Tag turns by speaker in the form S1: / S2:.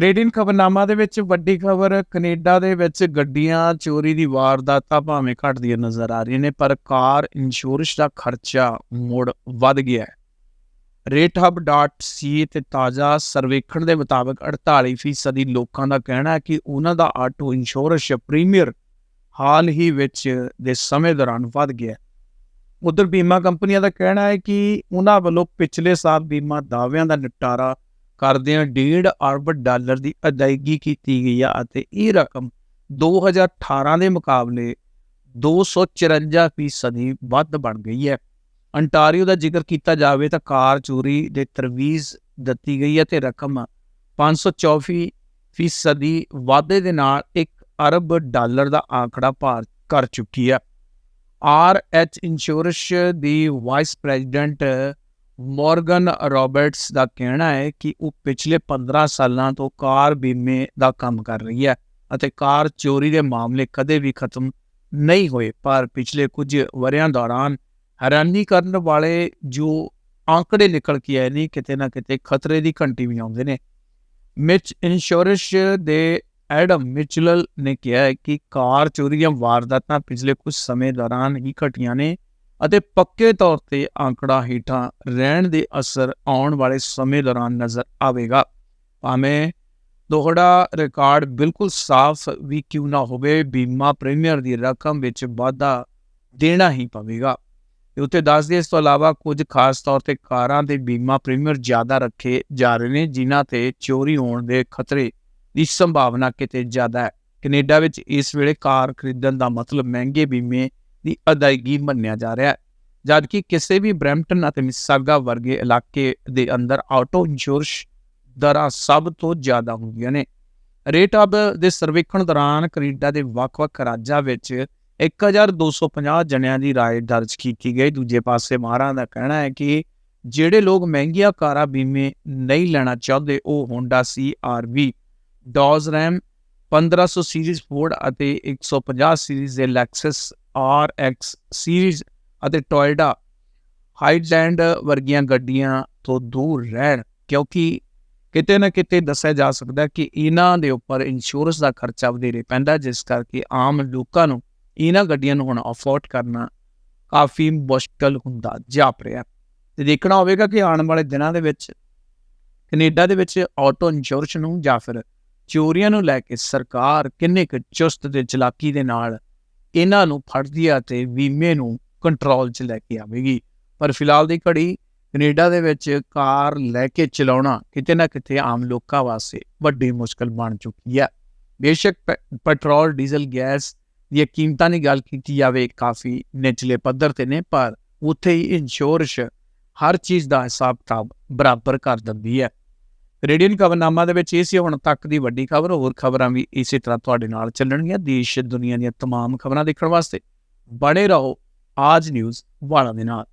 S1: Canadian ਖਬਰਨਾਮਾ ਦੇ ਵਿੱਚ ਵੱਡੀ ਖਬਰ, ਕੈਨੇਡਾ ਦੇ ਵਿੱਚ ਗੱਡੀਆਂ ਚੋਰੀ ਦੀ ਵਾਰਦਾਤਾਂ ਭਾਵੇਂ ਘਟਦੀਆਂ ਨਜ਼ਰ ਆ ਰਹੀਆਂ ਨੇ, ਪਰ ਕਾਰ ਇੰਸ਼ੋਰੈਂਸ ਦਾ ਖਰਚਾ ਮੁੜ ਵੱਧ ਗਿਆ ਹੈ। rate.hub.ca ਤੇ ਤਾਜ਼ਾ ਸਰਵੇਖਣ ਦੇ ਮੁਤਾਬਕ 48% ਦੀ ਲੋਕਾਂ ਦਾ ਕਹਿਣਾ ਹੈ ਕਿ ਉਹਨਾਂ ਦਾ ਆਟੋ ਇੰਸ਼ੋਰੈਂਸ ਪ੍ਰੀਮੀਅਰ ਹਾਲ ਹੀ ਵਿੱਚ ਦੇ ਸਮੇਂ ਦੌਰਾਨ ਵੱਧ ਗਿਆ ਹੈ। ਉਧਰ ਬੀਮਾ ਕੰਪਨੀਆਂ ਦਾ ਕਹਿਣਾ ਹੈ ਕਿ ਉਹਨਾਂ ਵੱਲੋਂ ਪਿਛਲੇ ਸਾਲ ਬੀਮਾ ਦਾਅਵਿਆਂ ਦਾ ਨਿਪਟਾਰਾ ਕਰਦਿਆਂ 1.5 ਅਰਬ ਡਾਲਰ ਦੀ ਅਦਾਇਗੀ ਕੀਤੀ ਗਈ ਆ ਅਤੇ ਇਹ ਰਕਮ 2018 ਦੇ ਮੁਕਾਬਲੇ 254 ਫੀਸਦੀ ਵੱਧ ਬਣ ਗਈ ਹੈ। ਅੰਟਾਰੀਓ ਦਾ ਜ਼ਿਕਰ ਕੀਤਾ ਜਾਵੇ ਤਾਂ ਕਾਰ ਚੋਰੀ ਦੇ ਤਰਵੀਜ਼ ਦਿੱਤੀ ਗਈ ਹੈ ਤੇ ਰਕਮ 524 ਫੀਸਦੀ ਵਾਧੇ ਦੇ ਨਾਲ 1 ਅਰਬ ਡਾਲਰ ਦਾ ਆંકੜਾ ਪਾਰ ਕਰ ਚੁੱਕੀ ਹੈ। ਆਰ ਐਚ ਇੰਸ਼ੋਰੈਂਸ ਦੀ ਵਾਈਸ ਪ੍ਰੈਜ਼ੀਡੈਂਟ ਮੋਰਗਨ ਰਾਬਰਟਸ ਦਾ ਕਹਿਣਾ ਹੈ ਕਿ ਉਹ ਪਿਛਲੇ 15 ਸਾਲਾਂ ਤੋਂ ਕਾਰ ਬੀਮੇ ਦਾ ਕੰਮ ਕਰ ਰਹੀ ਹੈ ਅਤੇ ਕਾਰ ਚੋਰੀ ਦੇ ਮਾਮਲੇ ਕਦੇ ਵੀ ਖਤਮ ਨਹੀਂ ਹੋਏ, ਪਰ ਪਿਛਲੇ ਕੁਝ ਵਰਿਆਂ ਦੌਰਾਨ ਹੈਰਾਨੀ ਕਰਨ ਵਾਲੇ ਜੋ ਆંકੜੇ ਨਿਕਲ ਕੇ ਆਏ ਨੇ, ਕਿਤੇ ਨਾ ਕਿਤੇ ਖਤਰੇ ਦੀ ਘੰਟੀ ਵੀ ਆਉਂਦੇ ਨੇ। ਮਿਚ ਇੰਸ਼ੋਰੈਂਸ ਦੇ ਐਡਮ ਮਿਚਲਲ ਨੇ ਕਿਹਾ ਹੈ ਕਿ ਕਾਰ ਚੋਰੀ ਦੀਆਂ ਵਾਰਦਾਤਾਂ ਪਿਛਲੇ ਕੁਝ ਸਮੇਂ ਦੌਰਾਨ ਹੀ ਘਟੀਆਂ ਨੇ। ਅਤੇ ਪੱਕੇ ਤੌਰ ਤੇ ਆંકੜਾ ਹੇਠਾਂ ਰਹਿਣ ਦੇ ਅਸਰ ਆਉਣ ਵਾਲੇ ਸਮੇਂ ਦੌਰਾਨ ਨਜ਼ਰ ਆਵੇਗਾ। ਭਾਵੇਂ ਤੁਹਾਡਾ ਰਿਕਾਰਡ ਬਿਲਕੁਲ ਸਾਫ਼ ਵੀ ਕਿਉਂ ਨਾ ਹੋਵੇ, ਬੀਮਾ ਪ੍ਰੀਮੀਅਰ ਦੀ ਰਕਮ ਵਿੱਚ ਵਾਧਾ ਦੇਣਾ ਹੀ ਪਵੇਗਾ। ਤੇ ਉੱਤੇ ਦੱਸਦੇ ਇਸ ਤੋਂ ਇਲਾਵਾ ਕੁਝ ਖਾਸ ਤੌਰ ਤੇ ਕਾਰਾਂ ਦੇ ਬੀਮਾ ਪ੍ਰੀਮੀਅਰ ਜ਼ਿਆਦਾ ਰੱਖੇ ਜਾ ਰਹੇ ਨੇ, ਜਿਨ੍ਹਾਂ ਤੇ ਚੋਰੀ ਹੋਣ ਦੇ ਖਤਰੇ ਦੀ ਸੰਭਾਵਨਾ ਕਿਤੇ ਜ਼ਿਆਦਾ ਹੈ। ਕੈਨੇਡਾ ਵਿੱਚ ਇਸ ਵੇਲੇ ਕਾਰ ਖਰੀਦਣ ਦਾ ਮਤਲਬ ਮਹਿੰਗੇ ਬੀਮੇ ਦੀ ਅਦਾਇਗੀ ਮੰਨਿਆ ਜਾ ਰਿਹਾ ਹੈ ਜਦਕਿ ਕਿਸੇ ਵੀ ਬ੍ਰੈਂਪਟਨ ਅਤੇ ਮਿਸਾਗਾ ਵਰਗੇ ਇਲਾਕੇ ਦੇ ਅੰਦਰ ਆਟੋ ਇੰਸ਼ੋਰੈਂਸ ਦਰਾਂ ਸਭ ਤੋਂ ਜ਼ਿਆਦਾ ਹੁੰਦੀਆਂ ਨੇ ਰੇਟ ਅਬ ਦੇ ਸਰਵੇਖਣ ਦੌਰਾਨ ਕੈਨੇਡਾ ਦੇ ਵੱਖ-ਵੱਖ ਰਾਜਾਂ ਵਿੱਚ 1250 ਜਣਿਆਂ ਦੀ رائے ਦਰਜ ਕੀਤੀ ਗਈ ਦੂਜੇ ਪਾਸੇ ਮਾਹਰਾਂ ਦਾ ਕਹਿਣਾ ਹੈ ਕਿ ਜਿਹੜੇ ਲੋਕ ਮਹਿੰਗੀਆਂ ਕਾਰਾਂ ਬੀਮੇ ਨਹੀਂ ਲੈਣਾ ਚਾਹੁੰਦੇ ਉਹ Honda CR-V Dodge Ram 1500 series Ford ਅਤੇ 150 ਸੀਰੀਜ਼ ਦੇ Lexus RX ਸੀਰੀਜ਼ ਅਤੇ ਟੋਇਡਾ ਹਾਈਲੈਂਡ ਵਰਗੀਆਂ ਗੱਡੀਆਂ ਤੋਂ ਦੂਰ ਰਹਿਣ, ਕਿਉਂਕਿ ਕਿਤੇ ਨਾ ਕਿਤੇ ਦੱਸਿਆ ਜਾ ਸਕਦਾ ਕਿ ਇਹਨਾਂ ਦੇ ਉੱਪਰ ਇੰਸ਼ੋਰੈਂਸ ਦਾ ਖਰਚਾ ਵਧੇਰੇ ਪੈਂਦਾ, ਜਿਸ ਕਰਕੇ ਆਮ ਲੋਕਾਂ ਨੂੰ ਇਹਨਾਂ ਗੱਡੀਆਂ ਨੂੰ ਹੁਣ ਅਫੋਰਡ ਕਰਨਾ ਕਾਫੀ ਮੁਸ਼ਕਲ ਹੁੰਦਾ ਜਾਪ ਰਿਹਾ। ਤੇ ਦੇਖਣਾ ਹੋਵੇਗਾ ਕਿ ਆਉਣ ਵਾਲੇ ਦਿਨਾਂ ਦੇ ਵਿੱਚ ਕੈਨੇਡਾ ਦੇ ਵਿੱਚ ਆਟੋ ਇੰਸ਼ੋਰੈਂਸ ਨੂੰ ਜਾਂ ਫਿਰ ਚੋਰੀਆਂ ਨੂੰ ਲੈ ਕੇ ਸਰਕਾਰ ਕਿੰਨੇ ਕੁ ਚੁਸਤ ਤੇ ਚਲਾਕੀ ਦੇ ਨਾਲ ਇਹਨਾਂ ਨੂੰ ਫੜਦੀ ਹੈ ਤੇ ਬੀਮੇ ਨੂੰ ਕੰਟਰੋਲ 'ਚ ਲੈ ਕੇ ਆਵੇਗੀ। ਪਰ ਫਿਲਹਾਲ ਦੀ ਘੜੀ ਕੈਨੇਡਾ ਦੇ ਵਿੱਚ ਕਾਰ ਲੈ ਕੇ ਚਲਾਉਣਾ ਕਿਤੇ ਨਾ ਕਿਤੇ ਆਮ ਲੋਕਾਂ ਵਾਸਤੇ ਵੱਡੀ ਮੁਸ਼ਕਲ ਬਣ ਚੁੱਕੀ ਹੈ ਬੇਸ਼ੱਕ ਪੈਟਰੋਲ, ਡੀਜ਼ਲ, ਗੈਸ ਦੀਆਂ ਕੀਮਤਾਂ ਦੀ ਗੱਲ ਕੀਤੀ ਜਾਵੇ, ਕਾਫੀ ਨਿਚਲੇ ਪੱਧਰ ਤੇ ਨੇ, ਪਰ ਉੱਥੇ ਹੀ ਇੰਸ਼ੋਰੈਂਸ ਹਰ ਚੀਜ਼ ਦਾ ਹਿਸਾਬ ਕਿਤਾਬ ਬਰਾਬਰ ਕਰ ਦਿੰਦੀ ਹੈ ਰੇਡੀਅਨ ਖਬਰਨਾਮਾ ਦੇ ਵਿੱਚ ਇਹ ਸੀ ਹੁਣ ਤੱਕ ਦੀ ਵੱਡੀ ਖਬਰ ਹੋਰ ਖਬਰਾਂ ਵੀ ਇਸੇ ਤਰ੍ਹਾਂ ਤੁਹਾਡੇ ਨਾਲ ਚੱਲਣਗੀਆਂ ਦੇਸ਼ ਦੁਨੀਆ ਦੀਆਂ तमाम ਖਬਰਾਂ ਦੇਖਣ ਵਾਸਤੇ ਬਣੇ ਰਹੋ ਆਜ ਨਿਊਜ਼ ਵਾਲਾ ਦੇ ਨਾਲ